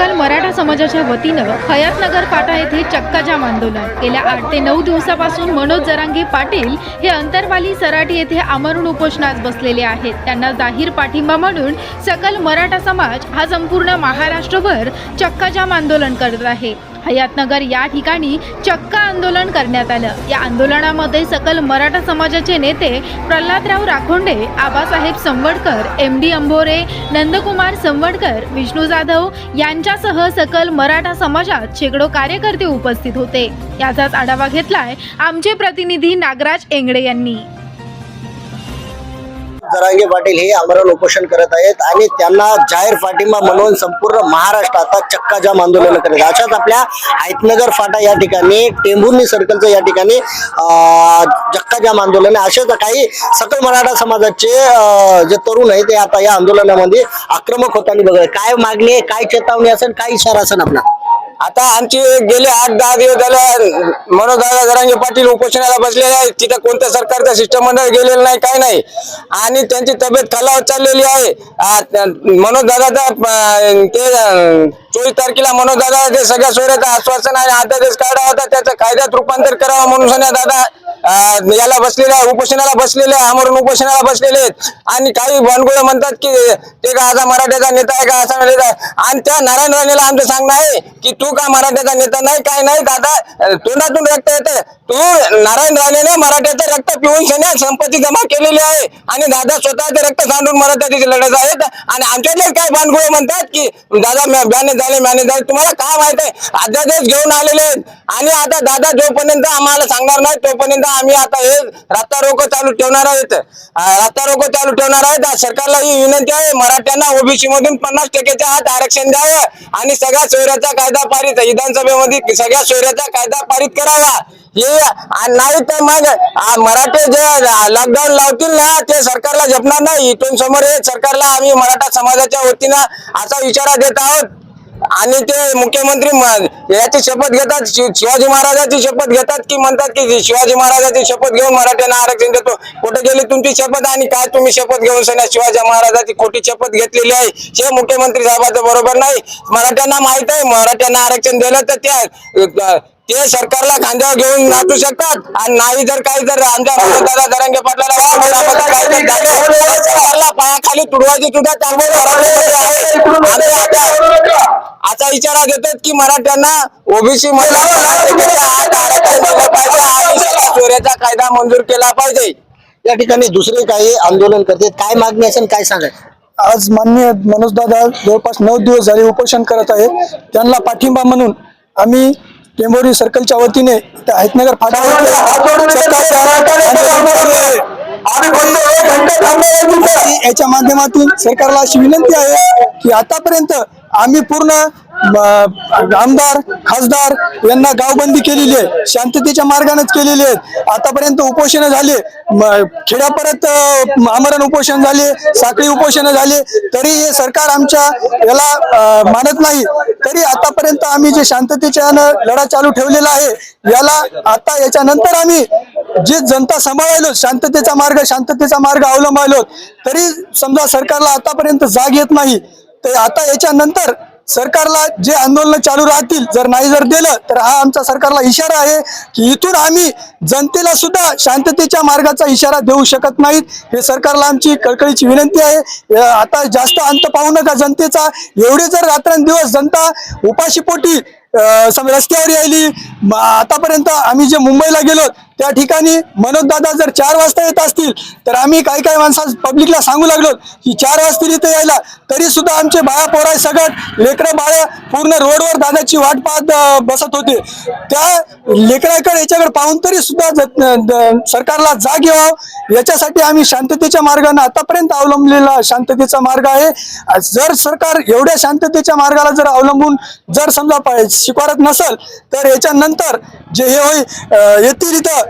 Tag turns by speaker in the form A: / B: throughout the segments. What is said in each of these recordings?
A: सकल मराठा समाजाच्या वतीनं हयातनगर फाटा येथे चक्काजाम आंदोलन. गेल्या आठ ते नऊ दिवसापासून मनोज जरांगे पाटील हे अंतरवाली सराटी येथे आमरण उपोषणास बसलेले आहेत. त्यांना जाहीर पाठिंबा म्हणून सकल मराठा समाज हा संपूर्ण महाराष्ट्रभर चक्काजाम आंदोलन करत आहे. हयातनगर या ठिकाणी चक्का आंदोलन करण्यात आलं. या आंदोलनामध्ये सकल मराठा समाजाचे नेते प्रल्हादराव राखोंडे आबासाहेब संवडकर एम डी अंभोरे नंदकुमार संवडकर विष्णू जाधव यांच्या यांच्यासह सकल मराठा समाजात शेकडो कार्यकर्ते उपस्थित होते. याचाच आढावा घेतलाय आमचे प्रतिनिधी नागराज एंगडे यांनी.
B: जरांगे पाटील हे आमरण उपोषण करत आहेत आणि त्यांना जाहीर पाठिंबा म्हणून संपूर्ण महाराष्ट्र आता चक्काजाम आंदोलन करत अशाच आपल्या हैतनगर फाटा या ठिकाणी टेंभुर्णी सर्कलचं या ठिकाणी चक्काजाम आंदोलन आहे. असेच काही सकल मराठा समाजाचे जे तरुण आहे ते आता या आंदोलनामध्ये आक्रमक होताना बघत काय मागणी आहे काय चेतावणी असेल काय इशारा असेल आपला?
C: आता आमची गेले आठ दहा दिवस झाले मनोजदादा जरांगे पाटील उपोषणाला बसलेले आहेत. तिथं कोणत्या सरकारचं शिष्टमंडळ गेलेलं नाही काय नाही. आणि त्यांची तब्येत खालावत चाललेली आहे. मनोजदादा ते चोवीस तारखेला मनोजदादा ते सगळ्या सोयऱ्याचं आश्वासन आणि अध्यादेश काढा होता त्याचं कायद्यात रूपांतर करावं म्हणून सन्या दादा याला बसलेले आहे, उपोषणाला बसलेले आहे, उपोषणाला बसलेले आहेत. आणि काही भानगुळे म्हणतात की ते का असा मराठ्याचा नेता आहे का असा नेता आणि त्या नारायण राणेला आमचं सांगणं आहे की तू का मराठ्याचा नेता नाही काय नाही दादा? तोंडातून रक्त येतं तू नारायण राणेने मराठ्याचं रक्त पिऊन सन्या संपत्ती जमा केलेली आहे. आणि दादा स्वतःचे रक्त सांडून मराठ्याची लढत आहेत. आणि आमच्यातले काय बांधगुळे म्हणतात की दादा मॅनेज झाले मॅने झाले. तुम्हाला काय माहीत आहे? अध्यादेश घेऊन आलेले आहेत. आणि आता दादा जोपर्यंत आम्हाला सांगणार नाही तोपर्यंत आम्ही आता हे रस्ता रोको चालू ठेवणार आहेत. अं, रोको चालू ठेवणार आहेत. सरकारला ही विनंती आहे मराठ्यांना ओबीसी मधून पन्नास टक्क्याच्या आत आरक्षण द्यावं. आणि सगळ्या सोयऱ्याचा कायदा पारित विधानसभेमध्ये सगळ्या सोयऱ्याचा कायदा पारित करावा. हे आणि नाही तर मग मराठे जे लॉकडाऊन लावतील ना ते सरकारला जपणार नाही. इथून समोर हे सरकारला आम्ही मराठा समाजाच्या वतीनं असा इशारा देत आहोत. आणि ते मुख्यमंत्री याची शपथ घेतात शिवाजी महाराजाची शपथ घेतात की म्हणतात की शिवाजी महाराजांची शपथ घेऊन मराठ्यांना आरक्षण देतो. कुठे गेली तुमची शपथ आणि काय तुम्ही शपथ घेऊन सन्या शिवाजी महाराजाची खोटी शपथ घेतलेली आहे? हे मुख्यमंत्री साहेबांचं बरोबर नाही. मराठ्यांना माहीत आहे मराठ्यांना आरक्षण दिलं तर त्या ते सरकारला खांद्यावर घेऊन नाचू शकतात. आणि नाही जर काही जर आमच्या दादा जरांगे पाटलाला सरकारला पायाखाली तुडवायची सुद्धा त्यामुळे असा इशारा देतात की मराठ्यांना ओबीसी चोऱ्याचा कायदा मंजूर केला पाहिजे.
B: या ठिकाणी दुसरे काही आंदोलन करते काय मागणी असेल काय सांगायचं
D: आज माननीय मनोजदादा जवळपास नऊ दिवस झाले उपोषण करत आहे त्यांना पाठिंबा म्हणून आम्ही टेंभोरी सर्कलच्या वतीने त्या हैतनगर फाटा याच्या माध्यमातून सरकारला अशी विनंती आहे की आतापर्यंत आम्ही पूर्ण आमदार खासदार यांना गावबंदी केलेली आहे शांततेच्या मार्गानेच केलेली आहेत आतापर्यंत उपोषण झाले खेड्यापर्यंत आमरण उपोषण झाले साखळी उपोषण झाले तरी हे सरकार आमच्या याला मानत नाही. तरी आतापर्यंत आम्ही जे शांततेच्या लढा चालू ठेवलेला आहे याला आता याच्यानंतर आम्ही जे जनता सांभाळायलो शांततेचा मार्ग शांततेचा मार्ग अवलंबायलो तरी समजा सरकारला आतापर्यंत जाग येत नाही तर आता याच्यानंतर सरकारला जे आंदोलन चालू राहतील जर नाही जर दिलं तर हा आमचा सरकारला इशारा आहे की इथून आम्ही जनतेला सुद्धा शांततेच्या मार्गाचा इशारा देऊ शकत नाहीत. हे सरकारला आमची कळकळीची विनंती आहे. आता जास्त अंत पाहू नका जनतेचा. एवढे जर रात्रंदिवस जनता उपाशीपोटी सम रस्त्यावर यायली आतापर्यंत आम्ही जे मुंबईला गेलो त्या ठिकाणी मनोजदादा जर चार वाजता येत असतील तर आम्ही काही काही माणसा पब्लिकला सांगू लागलो की चार वाजता इथे यायला. तरी सुद्धा आमचे बाया पोराय सगळं लेकरं बाळ्या पूर्ण रोडवर दादाची वाट पाहत बसत होते. त्या लेकराकडे याच्याकडे पाहून तरी सुद्धा द- सरकारला जाग यावं. याच्यासाठी आम्ही शांततेच्या मार्गाने आतापर्यंत अवलंबलेला शांततेचा मार्ग आहे. जर सरकार एवढ्या शांततेच्या मार्गाला जर अवलंबून जर समजा पा- स्वीकारत नसेल तर याच्यानंतर जे हे होईल येतील इथं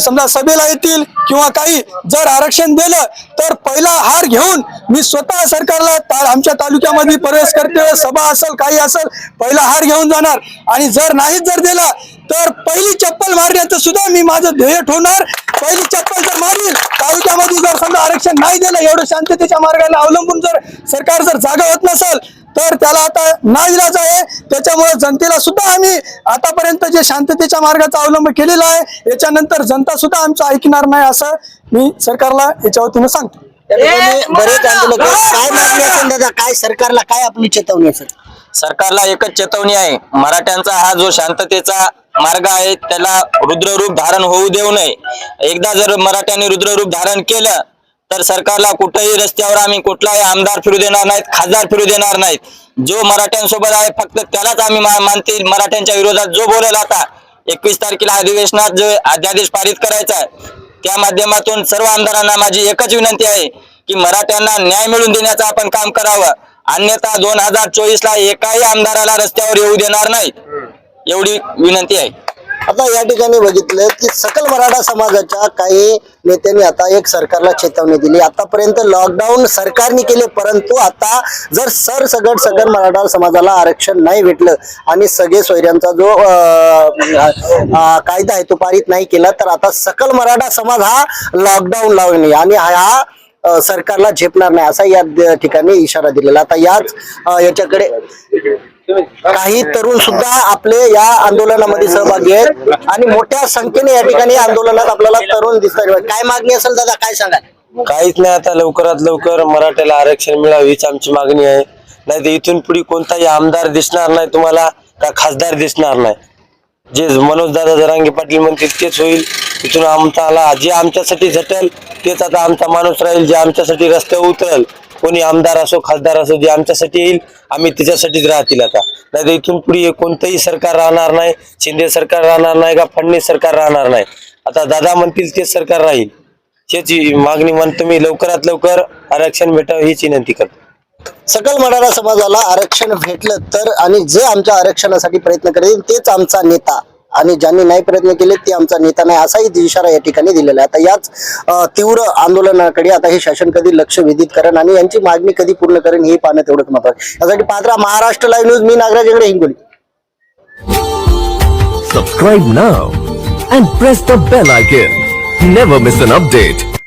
D: समजा सभेला येतील किंवा काही जर आरक्षण दिलं तर पहिला हार घेऊन मी स्वतः सरकारला ता- आमच्या तालुक्यामध्ये प्रवेश करते सभा असेल काही असेल पहिला हार घेऊन जाणार. आणि जर नाहीच जर दिला तर पहिली चप्पल मारण्याचं सुद्धा मी माझं ध्येय ठेवणार. पहिली चप्पल जर मारील तालुक्यामध्ये जर समजा आरक्षण नाही दिलं एवढं शांततेच्या मार्गाने अवलंबून जर सरकार जर जागा होत नसेल तर त्याला आता नाईलाज आहे. त्याच्यामुळे जनतेला सुद्धा आम्ही आतापर्यंत जे शांततेच्या मार्गाचा अवलंब केलेला आहे याच्यानंतर जनता सुद्धा आमचं ऐकणार नाही असं मी सरकारला याच्या वतीनं सांगतो.
B: बरेच आंदोलक. काय मागणी असेल दादा? काय सरकारला काय आपली चेतावणी असेल?
E: सरकारला एकच चेतवणी आहे. मराठ्यांचा हा जो शांततेचा मार्ग आहे त्याला रुद्ररूप धारण होऊ देऊ नये. एकदा जर मराठ्यांनी रुद्ररूप धारण केलं तर सरकारला कुठेही रस्त्यावर आम्ही कुठलाही आमदार फिरू देणार नाहीत खासदार फिरू देणार नाहीत. जो मराठ्यांसोबत आहे फक्त त्यालाच आम्ही मानते. मानतील मराठ्यांच्या विरोधात जो बोलेल आता एकवीस तारखेला अधिवेशनात जो अध्यादेश पारित करायचा आहे त्या माध्यमातून सर्व आमदारांना माझी एकच विनंती आहे की मराठ्यांना न्याय मिळवून देण्याचं आपण काम करावं. अन्यथा दोन हजार चोवीस ला एकाही आमदाराला रस्त्यावर येऊ देणार नाहीत. एवढी विनंती आहे.
B: आता या ठिकाणी बघितलं की सकल मराठा समाजाच्या काही नेत्यांनी आता एक सरकारला चेतावणी दिली. आतापर्यंत लॉकडाऊन सरकारने केले परंतु आता जर सर सगट सकल मराठा समाजाला आरक्षण नाही भेटलं आणि सगळे सोयऱ्यांचा जो कायदा आहे तो पारित नाही केला तर आता सकल मराठा समाज हा लॉकडाऊन लावणे आणि हा सरकारला झेपणार नाही असा या ठिकाणी इशारा दिलेला. आता याच याच्याकडे काही तरुण सुद्धा आपले या आंदोलनामध्ये सहभागी आहेत आणि मोठ्या संख्येने या ठिकाणी आंदोलनात आपल्याला तरुण दिसतात. काय मागणी असेल दादा काय सांगाल?
F: काहीच नाही आता लवकरात लवकर मराठ्याला आरक्षण मिळावं हीच आमची मागणी आहे. नाही तर इथून पुढे कोणताही आमदार दिसणार नाही तुम्हाला का खासदार दिसणार नाही. जे मनोज दादा जरांगे पाटील म्हणतील तेच होईल. तिथून आमचा आला. जे आमच्यासाठी झटेल तेच आता आमचा माणूस राहील. जे आमच्यासाठी रस्त्यावर उतरेल कोणी आमदार असो खासदार असो जे आमच्यासाठी येईल आम्ही त्याच्यासाठीच राहतील आता. नाही तर इथून पुढे कोणतंही सरकार राहणार नाही. शिंदे सरकार राहणार नाही का फडणवीस सरकार राहणार नाही. आता दादा म्हणतील तेच सरकार राहील. त्याची मागणी म्हणतो मी लवकरात लवकर आरक्षण भेटावं हीच विनंती करतो.
B: सकल मराठा समाजाला आरक्षण भेटलं तर आणि जे आमच्या आरक्षणासाठी प्रयत्न करेल तेच आमचा नेता. आणि ज्यांनी नाही प्रयत्न केले ते आमचा नेता नाही असाही इशारा या ठिकाणी दिलेला आहे. आता याच तीव्र आंदोलनाकडे आता हे शासन कधी लक्ष वेधित करेन आणि यांची मागणी कधी पूर्ण करेन हे पाहणं तेवढंच महत्वाचं यासाठी पात्रा Maharashtra live news me Nagraj Hegde Hingoli.
G: Subscribe now and press the bell icon never miss an update